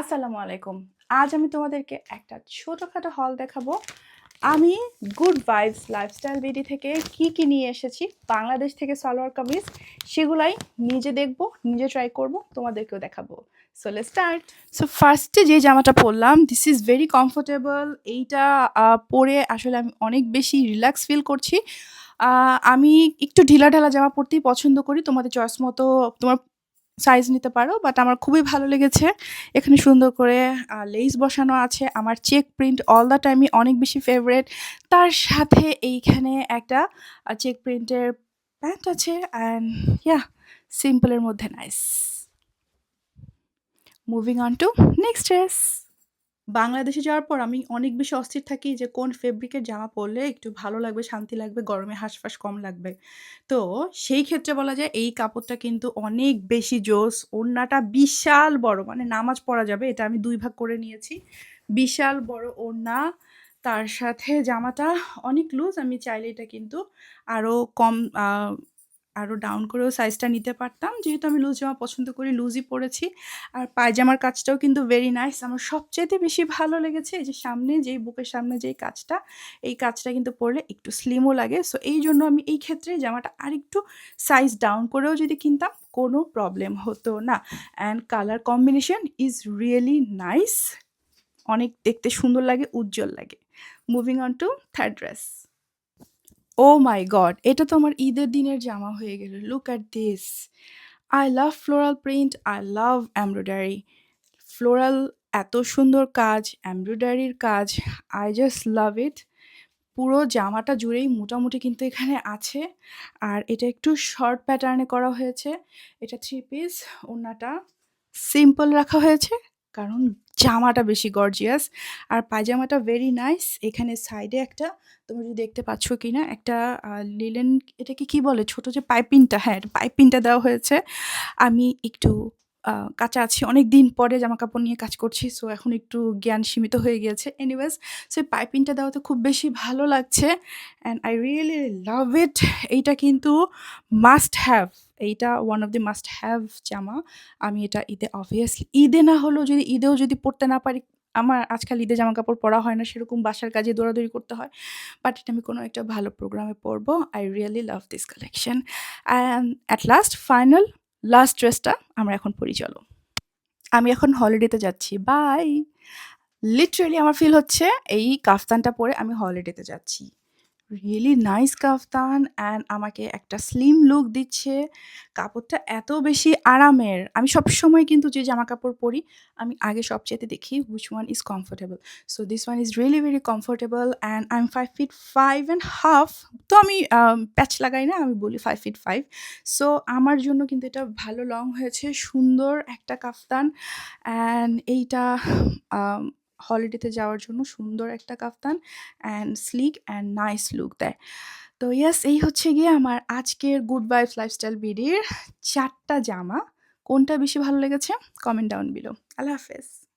আসসালামু আলাইকুম। আজ আমি তোমাদেরকে একটা ছোটোখাটো হল দেখাবো। আমি গুড ভাইবস লাইফস্টাইল বিডি থেকে কি কি নিয়ে এসেছি, বাংলাদেশ থেকে সালোয়ার কামিজ, সেগুলাই নিজে দেখব, নিজে ট্রাই করব, তোমাদেরকেও দেখাবো। সো লেট স্টার্ট সো ফার্স্টে যে জামাটা পরলাম দিস ইজ ভেরি কমফোর্টেবল এইটা পরে আসলে আমি অনেক বেশি রিল্যাক্স ফিল করছি। আমি একটু ঢিলা ঢালা জামা পরতেই পছন্দ করি। তোমাদের চয়েস মতো, তোমার সাইজ নিতে পারো বাট আমার খুবই ভালো লেগেছে। এখানে সুন্দর করে লেস বসানো আছে। আমার চেক প্রিন্ট অল দ্য টাইমই অনেক বেশি ফেভারেট তার সাথে এইখানে একটা চেক প্রিন্টের প্যান্ট আছে অ্যান্ড ইয়া সিম্পলের মধ্যে nice moving on to next dress বাংলাদেশে যাওয়ার পর আমি অনেক বেশি অস্থির থাকি যে কোন ফেব্রিকের জামা পরলে একটু ভালো লাগবে, শান্তি লাগবে, গরমে হাঁসফাঁস কম লাগবে। তো সেই ক্ষেত্রে বলা যায় এই কাপড়টা কিন্তু অনেক বেশি জোস, ওড়নাটা বিশাল বড় মানে নামাজ পরা যাবে, এটা আমি দুই ভাগ করে নিয়েছি। বিশাল বড় ওড়না, তার সাথে জামাটা অনেক লুজ আমি চাইলে এটা কিন্তু আরও কম আরও ডাউন করেও সাইজটা নিতে পারতাম। যেহেতু আমি লুজ জামা পছন্দ করি লুজই পরেছি। আর পায়জামার কাজটাও কিন্তু ভেরি নাইস আমার সবচেয়ে বেশি ভালো লেগেছে যে সামনে, যেই বুকের সামনে যেই কাজটা, এই কাজটা কিন্তু পরলে একটু স্লিমও লাগে। সো এই জন্য আমি এই ক্ষেত্রে জামাটা আরেকটু সাইজ ডাউন করেও যদি কিনতাম, কোনো প্রবলেম হতো না। And colour combination is really nice অনেক দেখতে সুন্দর লাগে, উজ্জ্বল লাগে। Moving on to third dress oh my god এটা তো আমার ঈদের দিনের জামা হয়ে গেল। Look at this I love floral print I love embroidery floral এত সুন্দর কাজ এমব্রয়ডারির কাজ আই জাস্ট লাভ ইট পুরো জামাটা জুড়েই মোটামুটি কিন্তু এখানে আছে। আর এটা একটু শর্ট প্যাটার্নে করা হয়েছে। এটা থ্রি পিস ওড়নাটা সিম্পল রাখা হয়েছে। কারণ জামাটা বেশি গর্জিয়াস আর পায়জামাটা ভেরি নাইস এখানে সাইডে একটা, তোমরা যদি দেখতে পাচ্ছ কি না একটা লিলেন এটাকে কি বলে? ছোট যে পাইপিনটা হ্যাঁ পাইপিনটা দেওয়া হয়েছে। আমি একটু কাঁচা আছি অনেক দিন পরে জামা কাপড় নিয়ে কাজ করছি সো এখন একটু জ্ঞান সীমিত হয়ে গিয়েছে। এনিওয়েজ সো পাইপিংটা দেওয়াতে খুব বেশি ভালো লাগছে and I really love it এইটা কিন্তু মাস্ট হ্যাভ এইটা one of the must have জামা। আমি এটা ঈদে অবভিয়াসলি ঈদে না হলেও যদি, ঈদেও যদি পড়তে না পারি, আমার আজকাল ঈদে জামা কাপড় পরা হয় না, সেরকম বাসার কাজে দৌড়াদৌড়ি করতে হয় বাট এটা আমি কোনো একটা ভালো প্রোগ্রামে পরবো। I really love this collection and at last final last ড্রেসটা আমরা এখন পরি, চলো। আমি এখন হলিডেতে যাচ্ছি বাই লিটারেলি আমার ফিল হচ্ছে এই কাফতানটা পরে আমি হলিডেতে যাচ্ছি। রিয়েলি নাইস কাফতান অ্যান্ড আমাকে একটা স্লিম লুক দিচ্ছে। কাপড়টা এত বেশি আরামের। আমি সবসময় কিন্তু যে জামা কাপড় পরি, আমি আগে সবচেয়ে দেখি which one is comfortable so this one is really very comfortable and I am five feet five and half তো আমি প্যাচ লাগাই না, আমি বলি ফাইভ ফিট ফাইভ সো আমার জন্য কিন্তু এটা ভালো লং হয়েছে, সুন্দর একটা কাফতান অ্যান্ড এইটা হলিডেতে যাওয়ার জন্য সুন্দর একটা kaftan and sleek and nice look দেয়। তো ইয়াস এই হচ্ছে গিয়ে আমার আজকের গুড ভাইবস লাইফস্টাইল বিডির চারটা জামা। কোনটা বেশি ভালো লেগেছে? কমেন্ট ডাউন বিলো আল্লাহ হাফেজ।